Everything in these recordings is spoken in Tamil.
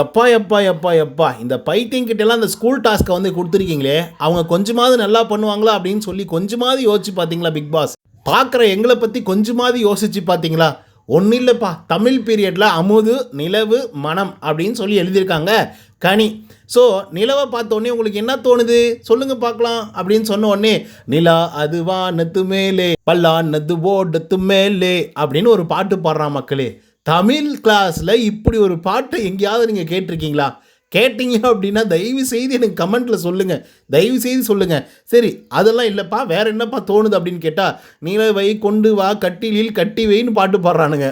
எப்பா எப்பா எப்பா எப்பா இந்த பைத்தியம் கிட்டலாம் இந்த ஸ்கூல் டாஸ்க்கை வந்து கொடுத்துருக்கீங்களே அவங்க கொஞ்சமாவது நல்லா பண்ணுவாங்களா அப்படின்னு சொல்லி கொஞ்சமாவது யோசிச்சு பார்த்தீங்களா பிக் பாஸ் பார்க்குற எங்களை பற்றி கொஞ்சமாவது யோசிச்சு பார்த்தீங்களா? ஒன்றும் இல்லைப்பா தமிழ் பீரியடில் அமுது நிலவு மனம் அப்படின்னு சொல்லி எழுதியிருக்காங்க கனி. ஸோ நிலவை பார்த்த உடனே உங்களுக்கு என்ன தோணுது? சொல்லுங்க பார்க்கலாம் அப்படின்னு சொன்ன உடனே நிலா அது வானத்து மேலே பல்லா ஓடத்து மேலே அப்படின்னு ஒரு பாட்டு பாடுறான் மக்களே. தமிழ் கிளாஸில் இப்படி ஒரு பாட்டை எங்கேயாவது நீங்கள் கேட்டிருக்கீங்களா? கேட்டீங்க அப்படின்னா தயவு செய்து எனக்கு கமெண்ட்டில் சொல்லுங்கள் தயவு செய்து சொல்லுங்கள் சரி அதெல்லாம் இல்லைப்பா வேறு என்னப்பா தோணுது அப்படின்னு கேட்டால் நிலவை கொண்டு வா கட்டிலில் கட்டி வைன்னு பாட்டு பாடுறானுங்க.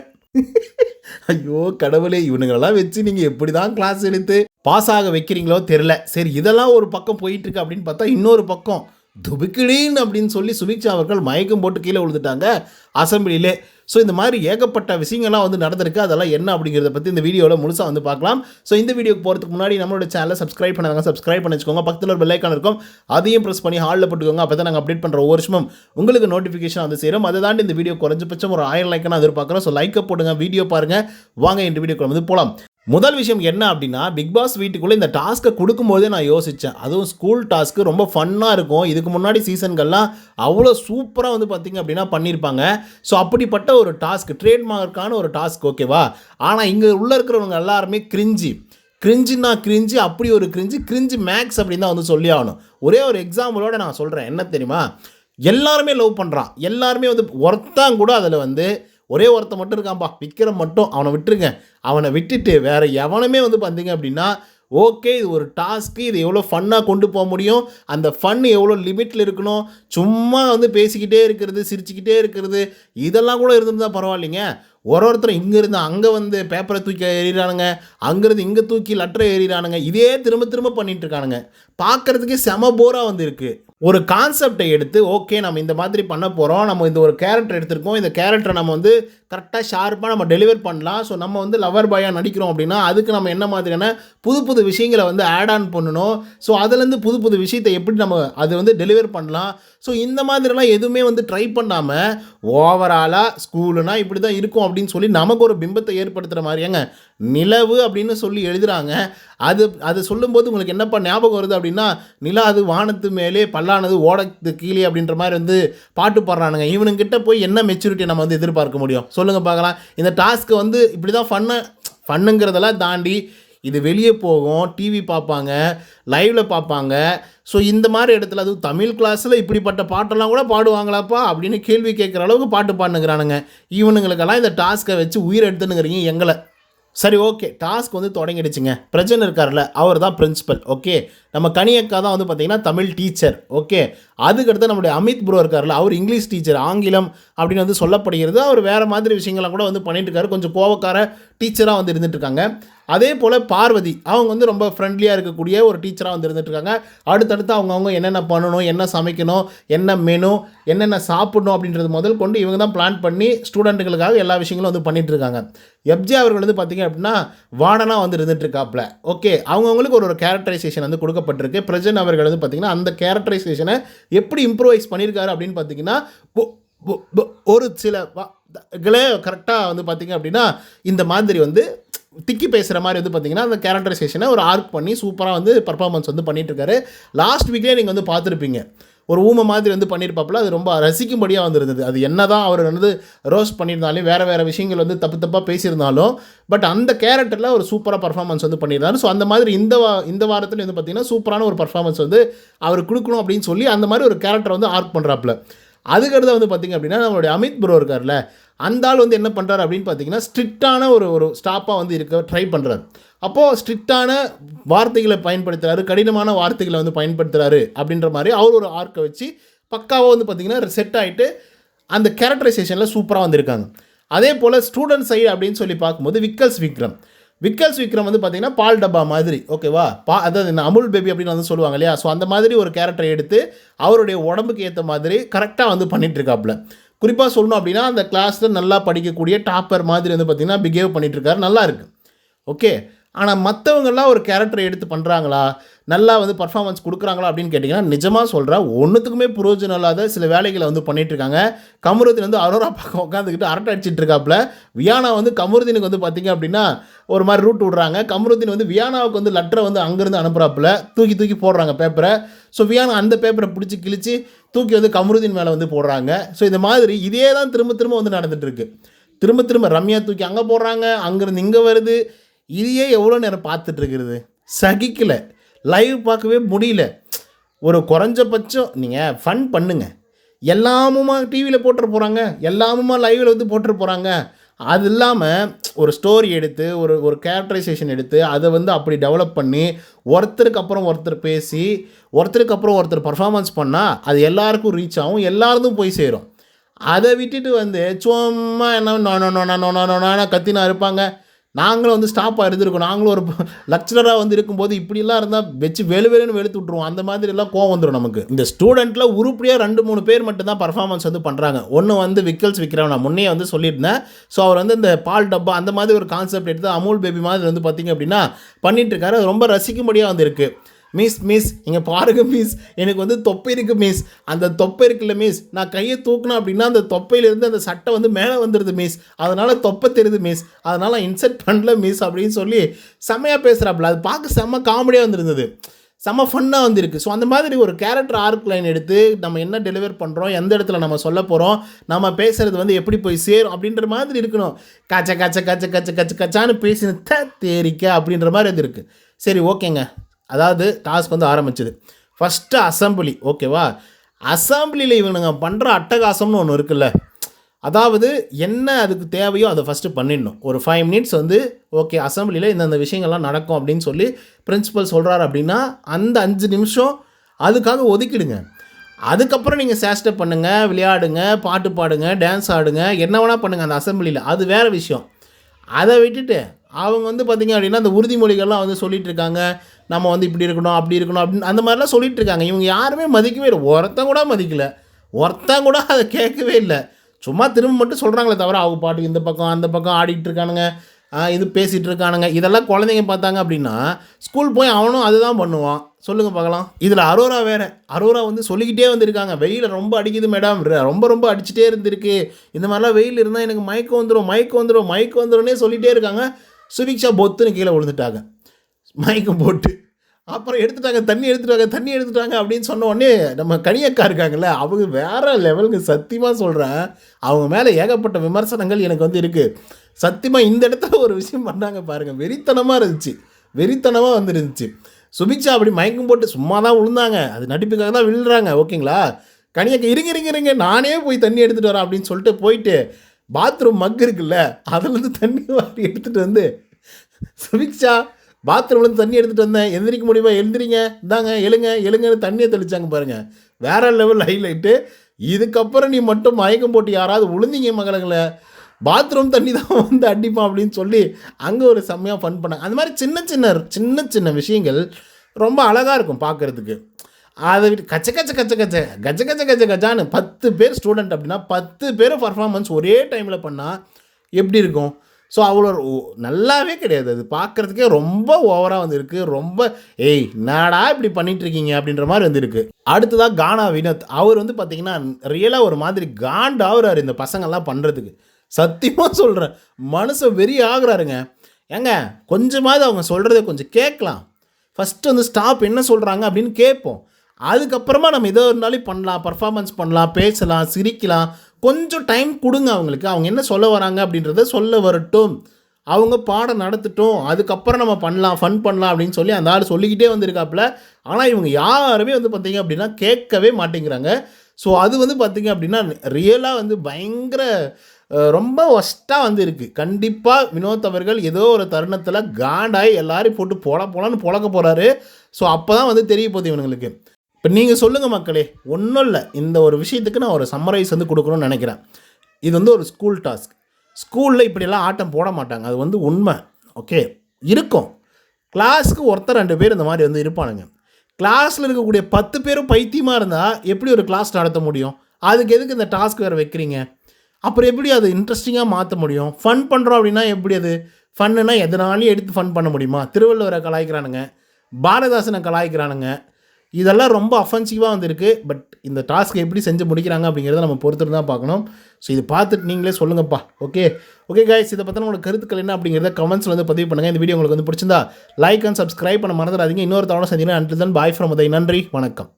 ஐயோ கடவுளே இவனுங்களெல்லாம் வச்சு நீங்கள் எப்படி தான் கிளாஸ் எடுத்து பாஸ் ஆக வைக்கிறீங்களோ தெரில சரி இதெல்லாம் ஒரு பக்கம் போயிட்டுருக்கு அப்படின்னு பார்த்தா இன்னொரு பக்கம் துபிக்கிடீன் அப்படின்னு சொல்லி சுபிக்ஷா அவர்கள் மயக்கம் போட்டு கீழே விழுந்துட்டாங்க அசம்பிளியிலே. ஸோ இந்த மாதிரி ஏகப்பட்ட விஷயங்கள்லாம் வந்து நடந்திருக்கு. அதெல்லாம் என்ன அப்படிங்கிறத பற்றி இந்த வீடியோவில் முழுசாக வந்து பார்க்கலாம். ஸோ இந்த வீடியோக்கு போகிறதுக்கு முன்னாடி நம்மளோட சேனலை சப்ஸ்கிரைப் பண்ணாங்க சப்ஸ்கிரைப் பண்ணி வச்சுக்கோங்க பக்கத்தில் ஒரு பெல்லைக்கான இருக்கும். அதையும் ப்ரெஸ் பண்ணி ஹாலில் போட்டுக்கோங்க. அப்போ தான் நாங்கள் அப்டேட் பண்ணுற ஒவ்வொரு வருஷமும் உங்களுக்கு நோட்டிஃபிகேஷன் வந்து சேரும். அதை தாண்டி இந்த வீடியோ குறைஞ்சபட்சம் ஒரு ஆயிரம் லைக்கான எதிர்பார்க்குறோம் ஸோ லைக்கை போடுங்க வீடியோ பாருங்கள் வாங்க இந்த வீடியோக்குள்ள வந்து போகலாம் முதல் விஷயம் என்ன அப்படின்னா பிக் பாஸ் வீட்டுக்குள்ளே இந்த டாஸ்க்கை கொடுக்கும்போதே நான் யோசித்தேன் அதுவும் ஸ்கூல் டாஸ்க்கு ரொம்ப ஃபன்னாக இருக்கும். இதுக்கு முன்னாடி சீசன்கள்லாம் அவ்வளோ சூப்பராக வந்து பார்த்திங்க அப்படின்னா பண்ணியிருப்பாங்க ஸோ அப்படிப்பட்ட ஒரு டாஸ்க் ட்ரேட்மார்க்கான ஒரு டாஸ்க் ஓகேவா ஆனால் இங்கே உள்ளே இருக்கிறவங்க எல்லாருமே கிரிஞ்சி கிரிஞ்சுன்னா கிரிஞ்சு அப்படி ஒரு கிரிஞ்சு கிரிஞ்சு மேக்ஸ் அப்படின்னு தான் வந்து சொல்லி ஆகணும். ஒரே ஒரு எக்ஸாம்பிளோட நான் சொல்கிறேன் என்ன தெரியுமா? எல்லாருமே லவ் பண்ணுறான் எல்லாருமே வந்து ஒருத்தான் கூட அதில் வந்து ஒரே ஒருத்தன் மட்டும் இருக்கான்பா. விக்ரம் மட்டும் அவனை விட்டுருங்க. அவனை விட்டுட்டு வேற எவனுமே வந்து பார்த்தீங்க அப்படின்னா ஓகே இது ஒரு டாஸ்க்கு இது எவ்வளோ ஃபன்னாக கொண்டு போக முடியும் அந்த ஃபன் எவ்வளோ லிமிட்டில் இருக்கணும் சும்மா வந்து பேசிக்கிட்டே இருக்கிறது சிரிச்சுக்கிட்டே இருக்கிறது இதெல்லாம் கூட இருந்திருந்தால் பரவாயில்லைங்க. ஒரு ஒருத்தர் இங்கேருந்து அங்கே வந்து பேப்பரை தூக்கி ஏறிடுறானுங்க அங்கேருந்து இங்கே தூக்கி லெட்டரை எறிகிறானுங்க இதே திரும்ப திரும்ப பண்ணிகிட்டு இருக்கானுங்க. பார்க்குறதுக்கே செம போராக வந்துருக்கு ஒரு கான்செப்டை எடுத்து ஓகே நம்ம இந்த மாதிரி பண்ண போகிறோம் நம்ம இந்த ஒரு கேரக்டர் எடுத்திருக்கோம். இந்த கேரக்டரை நம்ம வந்து கரெக்டாக ஷார்ப்பாக நம்ம டெலிவர் பண்ணலாம். ஸோ நம்ம வந்து லவர் பாயாக நடிக்கிறோம் அப்படின்னா அதுக்கு நம்ம என்ன மாதிரியான புது புது விஷயங்களை வந்து ஆட் ஆன் பண்ணணும். ஸோ அதுலேருந்து புது புது விஷயத்தை எப்படி நம்ம அது வந்து டெலிவர் பண்ணலாம். ஸோ இந்த மாதிரிலாம் எதுவுமே வந்து ட்ரை பண்ணாமல் ஓவராலாக ஸ்கூலுனா இப்படி தான் இருக்கும் அப்படின்னு சொல்லி நமக்கு ஒரு பிம்பத்தை ஏற்படுத்துகிற மாதிரியாங்க. நிலவு அப்படின்னு சொல்லி எழுதுகிறாங்க அது அது சொல்லும்போது உங்களுக்கு என்னப்பா ஞாபகம் வருது அப்படின்னா நிலா அது வானத்து மேலே பல்லானது ஓடத்து கீழே அப்படின்ற மாதிரி வந்து பாட்டு பாடுறானுங்க. இவனுங்கிட்ட போய் என்ன மெச்சூரிட்டி நம்ம வந்து எதிர்பார்க்க முடியும்? சொல்லுங்கள் பார்க்கலாம். இந்த டாஸ்க்கு வந்து இப்படி தான் ஃபன்னு ஃபன்னுங்கிறதெல்லாம் தாண்டி இது வெளியே போகும் டிவி பார்ப்பாங்க லைவில் பார்ப்பாங்க. ஸோ இந்த மாதிரி இடத்துல அதுவும் தமிழ் கிளாஸில் இப்படிப்பட்ட பாட்டெல்லாம் கூட பாடுவாங்களாப்பா அப்படின்னு கேள்வி கேட்குற அளவுக்கு பாட்டு பாடுனுங்கிறானுங்க. இவனுங்களுக்கெல்லாம் இந்த டாஸ்க்கை வச்சு உயிர் எடுத்துனுங்கிறீங்க எங்களை. சரி ஓகே டாஸ்க் வந்து தொடங்கிடுச்சுங்க. பிரச்சனை இருக்கார்ல அவர் தான் பிரின்சிபல் ஓகே நம்ம கனியக்கா தான் வந்து பார்த்திங்கன்னா தமிழ் டீச்சர் ஓகே அதுக்கடுத்து நம்முடைய அமித் ப்ரோ இருக்கார்ல அவர் இங்கிலீஷ் டீச்சர் ஆங்கிலம் அப்படின்னு வந்து சொல்லப்படுகிறது. அவர் வேறு மாதிரி விஷயங்கள்லாம் கூட வந்து பண்ணிட்டு இருக்காரு. கொஞ்சம் கோவக்கார டீச்சராக வந்து இருந்துட்டு இருக்காங்க. அதே போல் பார்வதி அவங்க வந்து ரொம்ப ஃப்ரெண்ட்லியாக இருக்கக்கூடிய ஒரு டீச்சராக வந்து இருந்துட்டு இருக்காங்க அடுத்தடுத்து அவங்கவுங்க என்னென்ன பண்ணணும் என்ன சமைக்கணும் என்ன மெனு என்னென்ன சாப்பிடணும் அப்படின்றது முதல் கொண்டு இவங்க தான் பிளான் பண்ணி ஸ்டூடெண்ட்டுகளுக்காக எல்லா விஷயங்களும் வந்து பண்ணிகிட்ருக்காங்க இருக்காங்க எப்ஜே அவர்கள் வந்து பார்த்திங்க அப்படின்னா வார்டனாக வந்து இருந்துட்டுருக்காப்புல ஓகே அவங்கவுங்களுக்கு ஒரு ஒரு கேரக்டரைசேஷன் வந்து கொடுக்கப்பட்டிருக்கு. பிரஜன் அவர்கள் வந்து பார்த்திங்கன்னா அந்த கேரக்டரைசேஷனை எப்படி இம்ப்ரூவைஸ் பண்ணியிருக்காரு அப்படின்னு பார்த்தீங்கன்னா ஒரு சில களே கரெக்டாக வந்து பார்த்திங்க அப்படின்னா இந்த மாதிரி வந்து திக்கி பேசுகிற மாதிரி வந்து பார்த்தீங்கன்னா அந்த கேரக்டரைசேஷனை ஒரு ஆர்க் பண்ணி சூப்பராக வந்து பர்ஃபார்மன்ஸ் வந்து பண்ணிகிட்ருக்காரு லாஸ்ட் வீக்லேயே நீங்கள் வந்து பார்த்துருப்பீங்க. ஒரு ஊமை மாதிரி வந்து பண்ணியிருப்பாப்புல அது ரொம்ப ரசிக்கும்படியாக வந்திருந்தது. அது என்ன தான் அவர் வந்து ரோஸ்ட் பண்ணியிருந்தாலும் வேறு வேறு விஷயங்கள் வந்து தப்பு தப்பாக பேசியிருந்தாலும் பட் அந்த கேரக்டரில் ஒரு சூப்பராக பர்ஃபார்மன்ஸ் வந்து பண்ணியிருந்தாரு. ஸோ அந்த மாதிரி இந்த வா இந்த வாரத்தில் வந்து பார்த்தீங்கன்னா சூப்பரான ஒரு பர்ஃபார்மன்ஸ் வந்து அவர் கொடுக்கணும் அப்படின்னு சொல்லி அந்த மாதிரி ஒரு கேரக்டர் வந்து ஆர்க் பண்ணுறாப்புல அதுக்கடுத்து வந்து பார்த்திங்க அப்படின்னா நம்மளுடைய அமித் ப்ரோ இருக்கார்ல அந்த ஆள் வந்து என்ன பண்ணுறாரு அப்படின்னு பார்த்தீங்கன்னா ஸ்ட்ரிக்டான ஒரு ஒரு ஸ்டாப்பாக வந்து இருக்க ட்ரை பண்ணுறாரு அப்போது ஸ்ட்ரிக்டான வார்த்தைகளை பயன்படுத்துகிறாரு கடினமான வார்த்தைகளை வந்து பயன்படுத்துகிறாரு அப்படின்ற மாதிரி அவர் ஒரு ஆர்க்கை வச்சு பக்காவாக வந்து பார்த்திங்கன்னா செட் ஆகிட்டு அந்த கேரக்டரைசேஷனில் சூப்பராக வந்திருக்காங்க. அதே போல் ஸ்டூடெண்ட் சைடு அப்படின்னு சொல்லி பார்க்கும்போது விக்கல்ஸ் விக்ரம். விக்கல்ஸ் விக்ரம் வந்து பார்த்தீங்கன்னா பால் டப்பா மாதிரி ஓகேவா பா அதாவது இந்த அமுல் பேபி அப்படின்னு வந்து சொல்லுவாங்க இல்லையா? ஸோ அந்த மாதிரி ஒரு கேரக்டரை எடுத்து அவருடைய உடம்புக்கு ஏற்ற மாதிரி கரெக்டாக வந்து பண்ணிட்டு இருக்காப்புல. குறிப்பாக சொல்லணும் அப்படின்னா அந்த கிளாஸில் நல்லா படிக்கக்கூடிய டாப்பர் மாதிரி வந்து பார்த்திங்கன்னா பிஹேவ் பண்ணிகிட்ருக்காரு இருக்காரு. நல்லா இருக்குது ஓகே ஆனால் மற்றவங்கெல்லாம் ஒரு கேரக்டரை எடுத்து பண்ணுறாங்களா நல்லா வந்து பர்ஃபார்மன்ஸ் கொடுக்குறாங்களா அப்படின்னு கேட்டிங்கன்னா நிஜமாக சொல்கிறேன் ஒன்றுத்துக்குமே புரோஜனம் இல்லாத சில வேலைகளை வந்து பண்ணிகிட்ருக்காங்க இருக்காங்க கமருதீன் வந்து அரோரா பக்கம் உட்காந்துக்கிட்டு அரட்டை அடிச்சிட்டு இருக்காப்புல வியானா வந்து கமருதீனுக்கு வந்து பார்த்திங்க அப்படின்னா ஒரு மாதிரி ரூட் விடுறாங்க. கமருதீன் வந்து வியானாவுக்கு வந்து லெட்டரை வந்து அங்கேருந்து அனுப்புகிறாப்புல தூக்கி தூக்கி போடுறாங்க பேப்பரை ஸோ வியானா அந்த பேப்பரை பிடிச்சி கிழிச்சு தூக்கி வந்து கமருதீன் மேலே வந்து போடுறாங்க. ஸோ இந்த மாதிரி இதே தான் திரும்ப திரும்ப வந்து நடந்துகிட்ருக்கு திரும்ப திரும்ப ரம்யா தூக்கி அங்கே போடுறாங்க அங்கேருந்து இங்கே வருது. இதையே எவ்வளோ நேரம் பார்த்துட்டு இருக்கிறது லைவ் பார்க்கவே முடியல ஒரு குறைஞ்சபட்சம் நீங்கள் ஃபன் பண்ணுங்க எல்லாமுமா டிவியில் போட்டுற போகிறாங்க எல்லாமுமா லைவில் வந்து போட்டுற போகிறாங்க அது இல்லாமல் ஒரு ஸ்டோரி எடுத்து ஒரு ஒரு கேரக்டரைசேஷன் எடுத்து அதை வந்து அப்படி டெவலப் பண்ணி ஒருத்தருக்கு அப்புறம் ஒருத்தர் பேசி ஒருத்தருக்கு அப்புறம் ஒருத்தர் பர்ஃபார்மன்ஸ் பண்ணால் அது எல்லாருக்கும் ரீச் ஆகும் எல்லாருக்கும் போய் சேரும் அதை விட்டுட்டு வந்து சும்மா என்ன நொ நொ நொ நொ நொ நொ கத்தினா இருப்பாங்க நாங்களும் வந்து ஸ்டாப்பாக இருந்திருக்கோம். நாங்களும் ஒரு லெக்சரராக வந்து இருக்கும்போது இப்படிலாம் இருந்தால் வச்சு வெளு வெளுன்னு வெளுத்து விட்ருவோம் அந்த மாதிரிலாம் கோவம் வந்துடும் நமக்கு. இந்த ஸ்டூடெண்ட்டில் உருப்படியாக ரெண்டு மூணு பேர் மட்டும்தான் பர்ஃபார்மன்ஸ் வந்து பண்ணுறாங்க ஒன்று வந்து விக்கல்ஸ் விற்கிறவன் நான் முன்னே வந்து சொல்லியிருந்தேன். ஸோ அவர் வந்து இந்த பால் டப்பா அந்த மாதிரி ஒரு கான்செப்ட் எடுத்து அமூல் பேபி மாதிரி வந்து பார்த்திங்க அப்படின்னா பண்ணிட்டு இருக்காரு. அது ரொம்ப ரசிக்கும்படியாக வந்து இருக்குது மிஸ் மிஸ் இங்கே பாருங்க மிஸ் எனக்கு வந்து தொப்பை இருக்குது மிஸ் அந்த தொப்பை இருக்குல்ல மிஸ் நான் கையை தூக்கினேன் அப்படின்னா அந்த தொப்பையிலேருந்து அந்த சட்டை வந்து மேலே வந்துடுது மிஸ் அதனால் தொப்பை தெரியுது மிஸ் அதனால் இன்செர்ட் பண்ணல மிஸ் அப்படின்னு சொல்லி செம்மையாக பேசுகிறாப்புல அது பார்க்க செம்ம காமெடியாக வந்துருந்தது. செம்ம ஃபன்னாக வந்திருக்கு. ஸோ அந்த மாதிரி ஒரு கேரக்டர் ஆர்க் லைன் எடுத்து நம்ம என்ன டெலிவர் பண்ணுறோம் எந்த இடத்துல நம்ம சொல்ல போகிறோம் நம்ம பேசுகிறது வந்து எப்படி போய் சேரும் அப்படின்ற மாதிரி இருக்கணும். கச்ச கச்ச கச்ச கச்ச கச்ச கச்சான்னு பேசின தேரிக்க அப்படின்ற மாதிரி இது இருக்குது சரி ஓகேங்க. அதாவது டாஸ்க் வந்து ஆரம்பிச்சது. ஃபஸ்ட்டு அசம்பிளி ஓகேவா அசம்பிளியில் இவனுங்க பண்ணுற அட்டகாசம்னு ஒன்று இருக்குல்ல. அதாவது என்ன அதுக்கு தேவையோ அதை ஃபஸ்ட்டு பண்ணிடணும். ஒரு ஃபைவ் மினிட்ஸ் வந்து ஓகே அசம்பிளியில் இந்தந்த விஷயங்கள்லாம் நடக்கும் அப்படின்னு சொல்லி பிரின்சிபல் சொல்கிறார் அப்படின்னா அந்த அஞ்சு நிமிஷம் அதுக்காக ஒதுக்கிடுங்க. அதுக்கப்புறம் நீங்கள் சேஷ்டை பண்ணுங்கள் விளையாடுங்க பாட்டு பாடுங்க டான்ஸ் ஆடுங்க என்ன வேணால் பண்ணுங்கள் அந்த அசம்பிளியில் அது வேறு விஷயம். அதை விட்டுட்டு அவங்க வந்து பார்த்திங்க அப்படின்னா அந்த உறுதிமொழிகள்லாம் வந்து சொல்லிகிட்ருக்காங்க நம்ம வந்து இப்படி இருக்கணும் அப்படி இருக்கணும் அப்படின்னு அந்த மாதிரிலாம் சொல்லிகிட்ருக்காங்க இவங்க யாருமே மதிக்கவே இல்லை. ஒருத்தன் கூட மதிக்கல. ஒருத்தன் கூட அதை கேட்கவே இல்லை. சும்மா திரும்ப மட்டும் சொல்கிறாங்களே தவிர அவங்க பாட்டுக்கு இந்த பக்கம் அந்த பக்கம் ஆடிட்டு இருக்கானுங்க. இது பேசிகிட்டு இருக்கானுங்க. இதெல்லாம் குழந்தைங்க பார்த்தாங்க அப்படின்னா ஸ்கூல் போய் அவனும் அதுதான் பண்ணுவான். சொல்லுங்கள் பார்க்கலாம். இதில் அரோரா வேறு. அரோரா வந்து சொல்லிக்கிட்டே வந்திருக்காங்க. வெயில் ரொம்ப அடிக்குது மேடம் ரொம்ப ரொம்ப அடிச்சுட்டே இருந்திருக்கு. இந்த மாதிரிலாம் வெயில் இருந்தால் எனக்கு மயக்கம் வந்துடும் மயக்கம் வந்துடும் மயக்கம் வந்துடும்னே சொல்லிகிட்டே இருக்காங்க. சுபிக்ஷா பொத்துன்னு கீழே விழுந்துட்டாங்க. மயக்கம் போட்டு அப்புறம் எடுத்துட்டாங்க தண்ணி எடுத்துட்டாங்க தண்ணி எடுத்துட்டாங்க அப்படின்னு சொன்ன உடனே நம்ம கனியக்கா இருக்காங்கல்ல அவங்க வேறு லெவலுக்கு சத்தியமாக சொல்கிறேன் அவங்க மேலே ஏகப்பட்ட விமர்சனங்கள் எனக்கு வந்து இருக்குது சத்தியமாக இந்த இடத்துல ஒரு விஷயம் பண்ணாங்க பாருங்கள் வெறித்தனமாக இருந்துச்சு. வெறித்தனமாக வந்துருந்துச்சு. சுபிக்ஷா அப்படி மயக்கம் போட்டு சும்மா தான் விழுந்தாங்க. அது நடிப்புக்காக தான் விழுறாங்க. ஓகேங்களா? கனியக்கா இருங்க இருங்க இருங்க. நானே போய் தண்ணி எடுத்துகிட்டு வரேன் அப்படின்னு சொல்லிட்டு போயிட்டு பாத்ரூம் மக் இருக்குல்ல அதுலேருந்து தண்ணி வாரி எடுத்துகிட்டு வந்து சுபிக்ஷா பாத்ரூம்லேருந்து தண்ணி எடுத்துகிட்டு வந்தேன். எந்திரிக்க முடியுமா? எழுந்திரிங்க இந்தாங்க எழுங்க எழுங்கன்னு தண்ணியை தெளிச்சாங்க பாருங்கள் வேற லெவல் ஹைலைட்டு இதுக்கப்புறம் நீ மட்டும் மயக்கம் போட்டு யாராவது விழுந்தீங்க மகளங்களை பாத்ரூம் தண்ணி தான் வந்து அடிப்பான் அப்படின்னு சொல்லி அங்கே ஒரு செம்மையாக ஃபன் பண்ணாங்க அந்த மாதிரி சின்ன சின்ன சின்ன சின்ன விஷயங்கள் ரொம்ப அழகாக இருக்கும் பார்க்குறதுக்கு. அதை விட்டு கச்ச கச்ச கச்ச கச்ச கச்ச கச்ச கச்ச கச்சான்னு பத்து பேர் ஸ்டூடெண்ட் அப்படின்னா பத்து பேர் பர்ஃபார்மன்ஸ் ஒரே டைமில் பண்ணால் எப்படி இருக்கும்? ஸோ அவ்வளோ நல்லாவே கிடையாது. அது பார்க்குறதுக்கே ரொம்ப ஓவராக வந்திருக்கு. ரொம்ப ஏய் நாடா இப்படி பண்ணிகிட்ருக்கீங்க அப்படின்ற மாதிரி வந்திருக்கு. அடுத்ததாக கானா வினோத். அவர் வந்து பார்த்திங்கன்னா ரியலாக ஒரு மாதிரி காண்டாகிறார் இந்த பசங்கள்லாம் பண்ணுறதுக்கு சத்தியமாக சொல்கிறேன் மனசை வெறி ஆகுறாருங்க. ஏங்க கொஞ்சமாவது அவங்க சொல்கிறத கொஞ்சம் கேட்கலாம். ஃபஸ்ட்டு வந்து ஸ்டாப் என்ன சொல்கிறாங்க அப்படின்னு கேட்போம். அதுக்கப்புறமா நம்ம எதோ இருந்தாலும் பண்ணலாம் பர்ஃபார்மன்ஸ் பண்ணலாம் பேசலாம் சிரிக்கலாம். கொஞ்சம் டைம் கொடுங்க அவங்களுக்கு. அவங்க என்ன சொல்ல வராங்க அப்படின்றத சொல்ல வரட்டும். அவங்க பாடம் நடத்தட்டும். அதுக்கப்புறம் நம்ம பண்ணலாம் ஃபன் பண்ணலாம் அப்படின்னு சொல்லி அந்த ஆள் சொல்லிக்கிட்டே வந்திருக்காப்புல. ஆனால் இவங்க யாருமே வந்து பார்த்திங்க அப்படின்னா கேட்கவே மாட்டேங்கிறாங்க. ஸோ அது வந்து பார்த்திங்க அப்படின்னா ரியலாக வந்து பயங்கர ரொம்ப ஒஸ்ட்டாக வந்து இருக்குது கண்டிப்பாக வினோத் அவர்கள் ஏதோ ஒரு தருணத்தில் காண்டாகி எல்லாரையும் போட்டு போல போலான்னு புழக்க போகிறாரு ஸோ அப்போ தான் வந்து தெரிய போகுது இவனுங்களுக்கு. இப்போ நீங்கள் சொல்லுங்கள் மக்களே ஒன்றும் இல்லை. இந்த ஒரு விஷயத்துக்கு நான் ஒரு சம்மரைஸ் வந்து கொடுக்கணும்னு நினைக்கிறேன். இது வந்து ஒரு ஸ்கூல் டாஸ்க் ஸ்கூலில் இப்படியெல்லாம் ஆட்டம் போட மாட்டாங்க. அது வந்து உண்மை. ஓகே இருக்கும். கிளாஸ்க்கு ஒருத்தர் ரெண்டு பேர் இந்த மாதிரி வந்து இருப்பானுங்க. கிளாஸில் இருக்கக்கூடிய பத்து பேரும் பைத்தியமாக இருந்தால் எப்படி ஒரு கிளாஸ் நடத்த முடியும்? அதுக்கு எதுக்கு இந்த டாஸ்க் வேறு வைக்கிறீங்க? அப்புறம் எப்படி அது இன்ட்ரெஸ்டிங்காக மாற்ற முடியும்? ஃபன் பண்ணுறோம் அப்படின்னா எப்படி அது? ஃபன்னுனா எதனாலையும் எடுத்து ஃபன் பண்ண முடியுமா? திருவள்ளுவரை கலாய்க்கிறானுங்க. பாரதாசனை கலாய்க்கிறானுங்க. இதெல்லாம் ரொம்ப அஃபென்சிவாக வந்திருக்கு. பட் இந்த டாஸ்க் எப்படி செஞ்சு முடிக்கிறாங்க அப்படிங்கிறத நம்ம பொறுத்துட்டு தான் பார்க்கணும். ஸோ இது பார்த்துட்டு நீங்களே சொல்லுங்கப்பா. ஓகே ஓகே கைஸ் இதை பற்றின உங்களுக்கு கருத்துக்கள் என்ன அப்படிங்கிறத கமெண்ட்ஸில் வந்து பதிவு பண்ணுங்கள் இந்த வீடியோ உங்களுக்கு வந்து பிடிச்சிருந்தா லைக் அண்ட் சப்ஸ்கிரைப் பண்ண மறந்துடாதீங்க. இன்னொரு தவணை செஞ்சீங்கன்னா அன்றில் தான் பாய் ஃப்ரம் உதய் நன்றி. வணக்கம்.